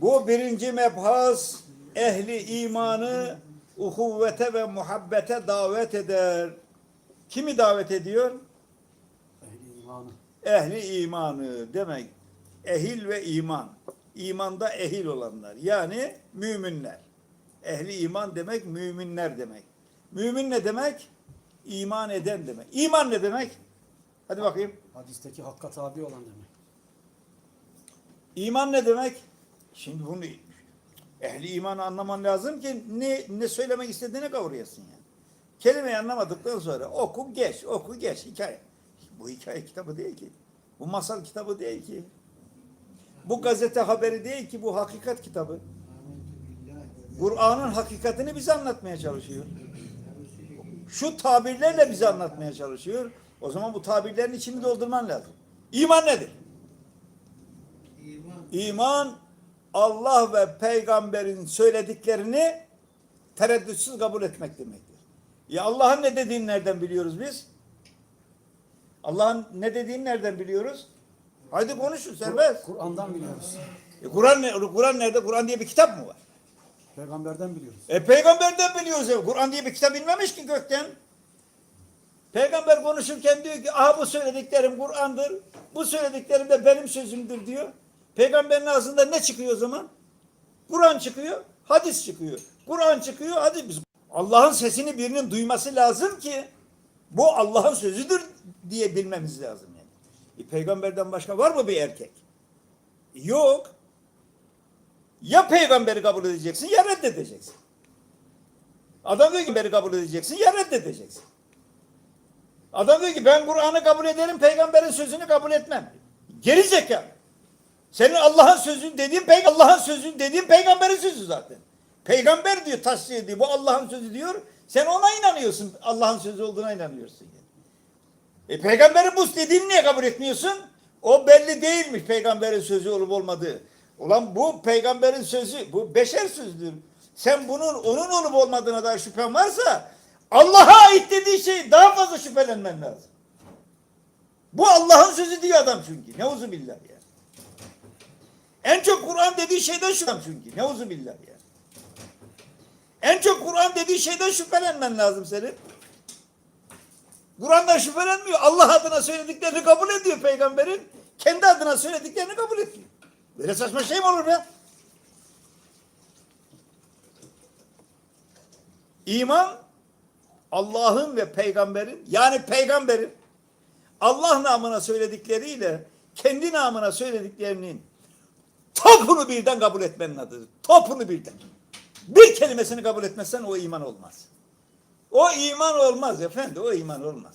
Bu birinci mebhas ehli imanı uhuvvete ve muhabbete davet eder. Kimi davet ediyor? Ehli imanı. Ehli imanı demek. Ehil ve iman. İmanda ehil olanlar. Yani müminler. Ehli iman demek müminler demek. Mümin ne demek? İman eden demek. İman ne demek? Hadi bakayım. Hadisteki hakka tabi olan demek. İman ne demek? Şimdi bunu ehli imanı anlaman lazım ki ne ne söylemek istediğini kavrayasın yani. Kelimeyi anlamadıktan sonra oku geç, oku geç hikaye. Bu hikaye kitabı değil ki. Bu masal kitabı değil ki. Bu gazete haberi değil ki bu hakikat kitabı. Kur'an'ın hakikatini bize anlatmaya çalışıyor. Şu tabirlerle bize anlatmaya çalışıyor. O zaman bu tabirlerin içini doldurman lazım. İman nedir? İman Allah ve peygamberin söylediklerini tereddütsüz kabul etmek demektir. Ya Allah'ın ne dediğini nereden biliyoruz biz? Allah'ın ne dediğini nereden biliyoruz? Haydi konuşun serbest. Kur'an'dan biliyoruz. E, Kur'an ne- Kur'an nerede? Kur'an diye bir kitap mı var? Peygamberden biliyoruz. E peygamberden biliyoruz. Kur'an diye bir kitap inmemiş ki gökten. Peygamber konuşurken diyor ki aha bu söylediklerim Kur'an'dır. Bu söylediklerim de benim sözümdür diyor. Peygamberin ağzında ne çıkıyor o zaman? Kur'an çıkıyor, hadis çıkıyor. Kur'an çıkıyor, hadis. Allah'ın sesini birinin duyması lazım ki bu Allah'ın sözüdür diye bilmemiz lazım yani. E, peygamberden başka var mı bir erkek? Yok. Ya peygamberi kabul edeceksin ya reddedeceksin. Adam diyor ki beni kabul edeceksin ya reddedeceksin. Adam diyor ki ben Kur'an'ı kabul ederim peygamberin sözünü kabul etmem. Geri zekalı. Senin Allah'ın sözü dediğin peygamber Allah'ın sözü dediğin peygamberin sözü zaten. Peygamber diyor tasdik ediyor. Bu Allah'ın sözü diyor. Sen ona inanıyorsun. Allah'ın sözü olduğuna inanıyorsun. E peygamberin bu dediğini niye kabul etmiyorsun? O belli değilmiş peygamberin sözü olup olmadığı. Ulan bu peygamberin sözü, bu beşer sözüdür. Sen bunun onun olup olmadığına dair şüphen varsa Allah'a ait dediği şey daha fazla şüphelenmen lazım. Bu Allah'ın sözü diyor adam çünkü. Ne billah ya. En çok Kur'an dediği şeyden şüphem çünkü. Ne billah ya. En çok Kur'an dediği şeyden şüphelenmen lazım senin. Kur'an'dan şüphelenmiyor. Allah adına söylediklerini kabul ediyor peygamberin. Kendi adına söylediklerini kabul ediyor. Böyle saçma şey mi olur be? İman Allah'ın ve peygamberin yani peygamberin Allah namına söyledikleriyle kendi namına söylediklerinin topunu birden kabul etmenin adıdır. Topunu birden. Bir kelimesini kabul etmezsen o iman olmaz. O iman olmaz efendi, o iman olmaz.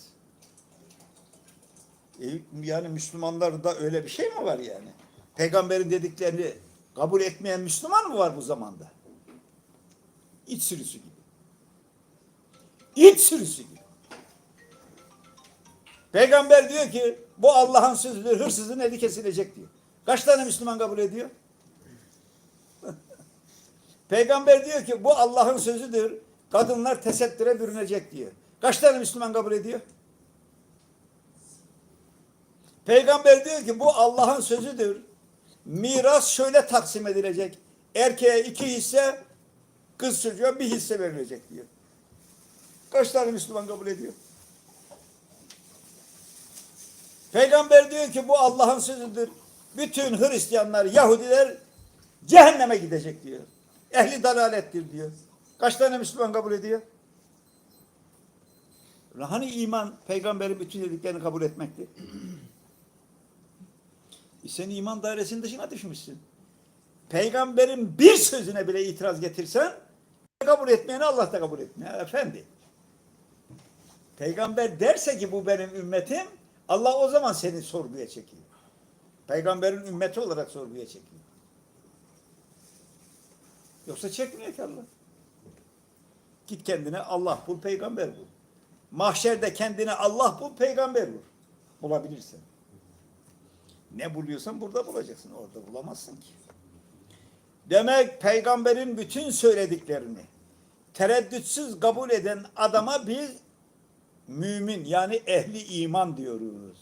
E, yani Müslümanlarda öyle bir şey mi var yani? Peygamberin dediklerini kabul etmeyen Müslüman mı var bu zamanda? İç sürüsü gibi. İç sürüsü gibi. Peygamber diyor ki bu Allah'ın sözüdür, hırsızın eli kesilecek diyor. Kaç tane Müslüman kabul ediyor? Peygamber diyor ki bu Allah'ın sözüdür. Kadınlar tesettüre bürünecek diyor. Kaç tane Müslüman kabul ediyor? Peygamber diyor ki bu Allah'ın sözüdür. Miras şöyle taksim edilecek. Erkeğe iki hisse, kız çocuğa bir hisse verilecek diyor. Kaç tane Müslüman kabul ediyor? Peygamber diyor ki bu Allah'ın sözüdür. Bütün Hristiyanlar, Yahudiler cehenneme gidecek diyor. Ehli dalalettir diyor. Kaç tane Müslüman kabul ediyor? Hani iman peygamberin bütün dediklerini kabul etmekti? E sen iman dairesinin dışına düşmüşsün. Peygamberin bir sözüne bile itiraz getirsen kabul etmeyeni Allah da kabul etmiyor. Efendi. Peygamber derse ki bu benim ümmetim Allah o zaman seni sorguya çekiyor. Peygamberin ümmeti olarak sorguya çekiyor. Yoksa çekmiyor ki Allah. Git kendine Allah bul, peygamber bul. Mahşerde kendine Allah bul, peygamber bul. Bulabilirsin. Ne buluyorsan burada bulacaksın. Orada bulamazsın ki. Demek peygamberin bütün söylediklerini tereddütsüz kabul eden adama biz mümin yani ehli iman diyoruz.